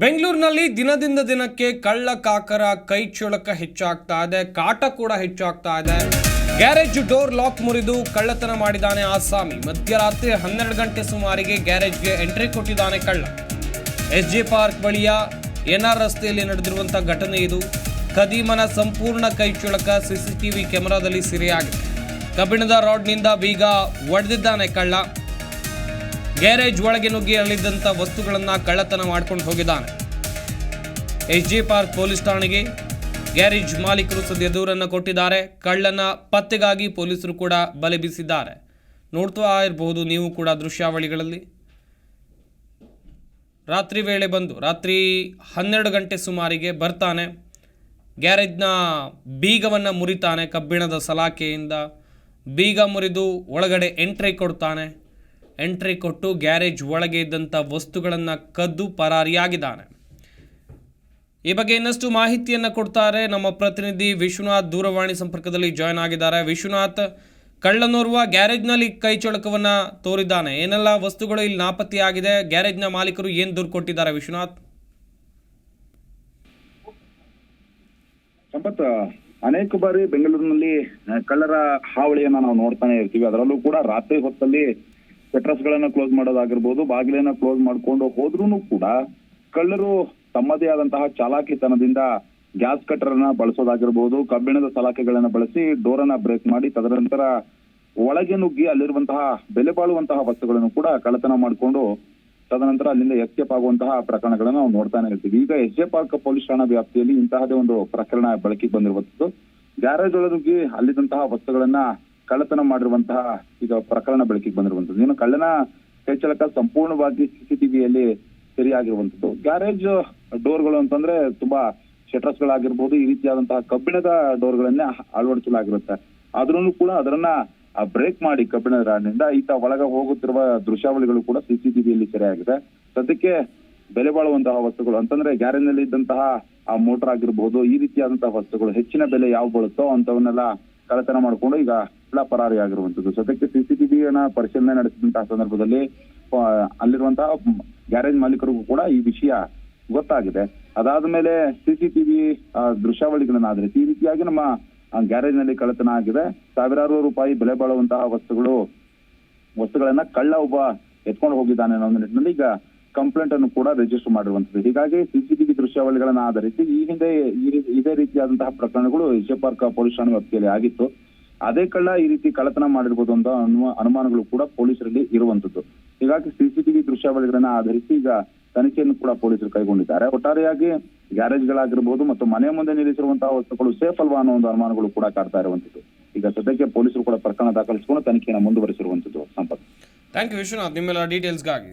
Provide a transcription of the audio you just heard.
ಬೆಂಗಳೂರಿನಲ್ಲಿ ದಿನದಿಂದ ದಿನಕ್ಕೆ ಕಳ್ಳ ಕಾಕರ ಕೈ ಚುಳಕ ಹೆಚ್ಚಾಗ್ತಾ ಇದೆ, ಕಾಟ ಕೂಡ ಹೆಚ್ಚಾಗ್ತಾ ಇದೆ. ಗ್ಯಾರೇಜ್ ಡೋರ್ ಲಾಕ್ ಮುರಿದು ಕಳ್ಳತನ ಮಾಡಿದ್ದಾನೆ ಆಸಾಮಿ. ಮಧ್ಯರಾತ್ರಿ ಹನ್ನೆರಡು ಗಂಟೆ ಸುಮಾರಿಗೆ ಗ್ಯಾರೇಜ್ಗೆ ಎಂಟ್ರಿ ಕೊಟ್ಟಿದ್ದಾನೆ ಕಳ್ಳ. ಎಸ್ ಜೆ ಪಾರ್ಕ್ ಬಳಿಯ ಎನ್ಆರ್ ರಸ್ತೆಯಲ್ಲಿ ನಡೆದಿರುವಂಥ ಘಟನೆ ಇದು. ಕದೀಮನ ಸಂಪೂರ್ಣ ಕೈ ಚುಳಕ ಸಿಸಿಟಿವಿ ಕ್ಯಾಮೆರಾದಲ್ಲಿ ಸೆರೆಯಾಗಿದೆ. ಕಬ್ಬಿಣದ ರಾಡ್ನಿಂದ ಬೀಗ ಒಡೆದಿದ್ದಾನೆ ಕಳ್ಳ. ಗ್ಯಾರೇಜ್ ಒಳಗೆ ನುಗ್ಗಿ ಅಲ್ಲಿದ್ದಂಥ ವಸ್ತುಗಳನ್ನು ಕಳ್ಳತನ ಮಾಡ್ಕೊಂಡು ಹೋಗಿದ್ದಾನೆ. ಎಸ್ ಜಿ ಪಾರ್ಕ್ ಪೊಲೀಸ್ ಠಾಣೆಗೆ ಗ್ಯಾರೇಜ್ ಮಾಲೀಕರು ಸದ್ಯ ದೂರನ್ನು ಕೊಟ್ಟಿದ್ದಾರೆ. ಕಳ್ಳನ ಪತ್ತೆಗಾಗಿ ಪೊಲೀಸರು ಕೂಡ ಬಲೆ ಬೀಸಿದ್ದಾರೆ. ನೋಡ್ತಾ ಇರಬಹುದು ನೀವು ಕೂಡ ದೃಶ್ಯಾವಳಿಗಳಲ್ಲಿ. ರಾತ್ರಿ ವೇಳೆ ಬಂದು, ರಾತ್ರಿ ಹನ್ನೆರಡು ಗಂಟೆ ಸುಮಾರಿಗೆ ಬರ್ತಾನೆ. ಗ್ಯಾರೇಜ್ನ ಬೀಗವನ್ನು ಮುರಿತಾನೆ ಕಬ್ಬಿಣದ ಸಲಾಕೆಯಿಂದ. ಬೀಗ ಮುರಿದು ಒಳಗಡೆ ಎಂಟ್ರಿ ಕೊಡ್ತಾನೆ. ಎಂಟ್ರಿ ಕೊಟ್ಟು ಗ್ಯಾರೇಜ್ ಒಳಗೆ ಇದ್ದಂಥ ವಸ್ತುಗಳನ್ನು ಕದ್ದು ಪರಾರಿಯಾಗಿದ್ದಾನೆ. ಈ ಬಗ್ಗೆ ಇನ್ನಷ್ಟು ಮಾಹಿತಿಯನ್ನು ಕೊಡ್ತಾರೆ ನಮ್ಮ ಪ್ರತಿನಿಧಿ ವಿಶ್ವನಾಥ್ ದೂರವಾಣಿ ಸಂಪರ್ಕದಲ್ಲಿ ಜಾಯ್ನ್ ಆಗಿದ್ದಾರೆ. ವಿಶ್ವನಾಥ್, ಕಳ್ಳನೋರ್ವ ಗ್ಯಾರೇಜ್ನಲ್ಲಿ ಕೈ ಚಳಕವನ್ನ ತೋರಿದ್ದಾನೆ. ಏನೆಲ್ಲ ವಸ್ತುಗಳು ಇಲ್ಲಿ ನಾಪತ್ತೆಯಾಗಿದೆ? ಗ್ಯಾರೇಜ್ನ ಮಾಲೀಕರು ಏನು ದೂರು ಕೊಟ್ಟಿದ್ದಾರೆ ವಿಶ್ವನಾಥ್? ಸಂಪತ್, ಅನೇಕ ಬಾರಿ ಬೆಂಗಳೂರಿನಲ್ಲಿ ಕಳ್ಳರ ಹಾವಳಿಯನ್ನ ನಾವು ನೋಡ್ತಾನೆ ಇರ್ತೀವಿ. ಅದರಲ್ಲೂ ಕೂಡ ರಾತ್ರಿ ಹೊತ್ತಲ್ಲಿ ಶೆಟ್ರಸ್ ಗಳನ್ನ ಕ್ಲೋಸ್ ಮಾಡೋದಾಗಿರ್ಬೋದು, ಬಾಗಿಲನ್ನ ಕ್ಲೋಸ್ ಮಾಡ್ಕೊಂಡು ಹೋದ್ರೂ ಕೂಡ ಕಳ್ಳರು ತಮ್ಮದೇ ಆದಂತಹ ಚಾಲಾಕಿತನದಿಂದ ಗ್ಯಾಸ್ ಕಟರ್ ಅನ್ನ ಬಳಸೋದಾಗಿರ್ಬೋದು, ಕಬ್ಬಿಣದ ಸಲಾಕೆಗಳನ್ನ ಬಳಸಿ ಡೋರ್ ಅನ್ನ ಬ್ರೇಕ್ ಮಾಡಿ, ತದನಂತರ ಒಳಗೆ ನುಗ್ಗಿ ಅಲ್ಲಿರುವಂತಹ ಬೆಲೆ ಬಾಳುವಂತಹ ವಸ್ತುಗಳನ್ನು ಕೂಡ ಕಳ್ಳತನ ಮಾಡಿಕೊಂಡು ತದನಂತರ ಅಲ್ಲಿಂದ ಎಸ್ಕೇಪ್ ಆಗುವಂತಹ ಪ್ರಕರಣಗಳನ್ನ ನಾವು ನೋಡ್ತಾನೆ ಇರ್ತೀವಿ. ಈಗ ಎಸ್ ಜೆ ಪಾರ್ಕ್ ಪೊಲೀಸ್ ಠಾಣಾ ವ್ಯಾಪ್ತಿಯಲ್ಲಿ ಇಂತಹದೇ ಒಂದು ಪ್ರಕರಣ ಬೆಳಕಿಗೆ ಬಂದಿರುವಂತದ್ದು. ಗ್ಯಾರೇಜ್ ಒಳಗೆ ಅಲ್ಲಿದ್ದಂತಹ ವಸ್ತುಗಳನ್ನ ಕಳ್ಳತನ ಮಾಡಿರುವಂತಹ ಈಗ ಪ್ರಕರಣ ಬೆಳಕಿಗೆ ಬಂದಿರುವಂತದ್ದು ಇನ್ನು ಕಳ್ಳನ ಕೈಚಳಕ ಸಂಪೂರ್ಣವಾಗಿ ಸಿಸಿಟಿವಿಯಲ್ಲಿ ಸರಿಯಾಗಿರುವಂತದ್ದು ಗ್ಯಾರೇಜ್ ಡೋರ್ಗಳು ಅಂತಂದ್ರೆ ತುಂಬಾ ಶಟರ್ಸ್ ಗಳಾಗಿರ್ಬೋದು ಈ ರೀತಿಯಾದಂತಹ ಕಬ್ಬಿಣದ ಡೋರ್ಗಳನ್ನೇ ಅಳವಡಿಸಲಾಗಿರುತ್ತೆ. ಆದ್ರೂ ಕೂಡ ಅದನ್ನ ಬ್ರೇಕ್ ಮಾಡಿ ಕಬ್ಬಿಣದ ರಾಡ್ನಿಂದ ಈತ ಒಳಗ ಹೋಗುತ್ತಿರುವ ದೃಶ್ಯಾವಳಿಗಳು ಕೂಡ ಸಿಸಿಟಿವಿಯಲ್ಲಿ ಸೆರೆಯಾಗಿದೆ. ಸದ್ಯಕ್ಕೆ ಬೆಲೆ ಬಾಳುವಂತಹ ವಸ್ತುಗಳು ಅಂತಂದ್ರೆ ಗ್ಯಾರೇಜ್ನಲ್ಲಿ ಇದ್ದಂತಹ ಆ ಮೋಟರ್ ಆಗಿರ್ಬೋದು, ಈ ರೀತಿಯಾದಂತಹ ವಸ್ತುಗಳು ಹೆಚ್ಚಿನ ಬೆಲೆ ಯಾವ ಬೀಳುತ್ತೋ ಅಂತವನ್ನೆಲ್ಲ ಕಳ್ಳತನ ಮಾಡಿಕೊಂಡು ಈಗ ಪರಾರಿಯಾಗಿರುವಂತದ್ದು ಸದ್ಯಕ್ಕೆ ಸಿಸಿಟಿವಿಯನ್ನ ಪರಿಶೀಲನೆ ನಡೆಸಿದಂತಹ ಸಂದರ್ಭದಲ್ಲಿ ಅಲ್ಲಿರುವಂತಹ ಗ್ಯಾರೇಜ್ ಮಾಲೀಕರಿಗೂ ಕೂಡ ಈ ವಿಷಯ ಗೊತ್ತಾಗಿದೆ. ಅದಾದ ಮೇಲೆ ಸಿಸಿಟಿವಿ ದೃಶ್ಯಾವಳಿಗಳನ್ನ ಆಧರಿಸಿ ಈ ರೀತಿಯಾಗಿ ನಮ್ಮ ಗ್ಯಾರೇಜ್ನಲ್ಲಿ ಕಳ್ಳತನ ಆಗಿದೆ. ಸಾವಿರಾರು ರೂಪಾಯಿ ಬೆಲೆ ಬಾಳುವಂತಹ ವಸ್ತುಗಳು, ವಸ್ತುಗಳನ್ನ ಕಳ್ಳ ಒಬ್ಬ ಎತ್ಕೊಂಡು ಹೋಗಿದ್ದಾನೆ ಅನ್ನೋ ನಿಟ್ಟಿನಲ್ಲಿ ಈಗ ಕಂಪ್ಲೇಂಟ್ ಅನ್ನು ಕೂಡ ರಿಜಿಸ್ಟರ್ ಮಾಡಿರುವಂತದ್ದು ಹೀಗಾಗಿ ಸಿಸಿಟಿವಿ ದೃಶ್ಯಾವಳಿಗಳನ್ನ ಆಧರಿಸಿ ಈ ಹಿಂದೆ ಇದೇ ರೀತಿಯಾದಂತಹ ಪ್ರಕರಣಗಳು ವಿಜಯ ಪಾರ್ಕ್ ಪೊಲೀಸ್ ಠಾಣೆ ವ್ಯಾಪ್ತಿಯಲ್ಲಿ ಆಗಿತ್ತು. ಅದೇ ಕಳ್ಳ ಈ ರೀತಿ ಕಳ್ಳತನ ಮಾಡಿರ್ಬೋದು ಅಂತ ಅನ್ನುವ ಅನುಮಾನಗಳು ಕೂಡ ಪೊಲೀಸರಲ್ಲಿ ಇರುವಂತದ್ದು. ಹೀಗಾಗಿ ಸಿಸಿಟಿವಿ ದೃಶ್ಯಾವಳಿಗಳನ್ನ ಆಧರಿಸಿ ಈಗ ತನಿಖೆಯನ್ನು ಕೂಡ ಪೊಲೀಸರು ಕೈಗೊಂಡಿದ್ದಾರೆ. ಒಟ್ಟಾರೆಯಾಗಿ ಗ್ಯಾರೇಜ್ಗಳಾಗಿರ್ಬೋದು ಮತ್ತು ಮನೆ ಮುಂದೆ ನಿಲ್ಲಿಸಿರುವಂತಹ ವಸ್ತುಗಳು ಸೇಫ್ ಅಲ್ವಾ ಅನ್ನೋ ಒಂದು ಅನುಮಾನಗಳು ಕೂಡ ಕಾಡ್ತಾ ಇರುವಂತದ್ದು. ಈಗ ಸದ್ಯಕ್ಕೆ ಪೊಲೀಸರು ಕೂಡ ಪ್ರಕರಣ ದಾಖಲಿಸಿಕೊಂಡು ತನಿಖೆಯನ್ನು ಮುಂದುವರಿಸಿರುವಂತದ್ದು ಸಂಪತ್ ಥ್ಯಾಂಕ್ ಯು ವಿಶ್ವನಾಥ್. ನಿಮ್ಮೆಲ್ಲ ಡೀಟೇಲ್ಸ್ಗಾಗಿ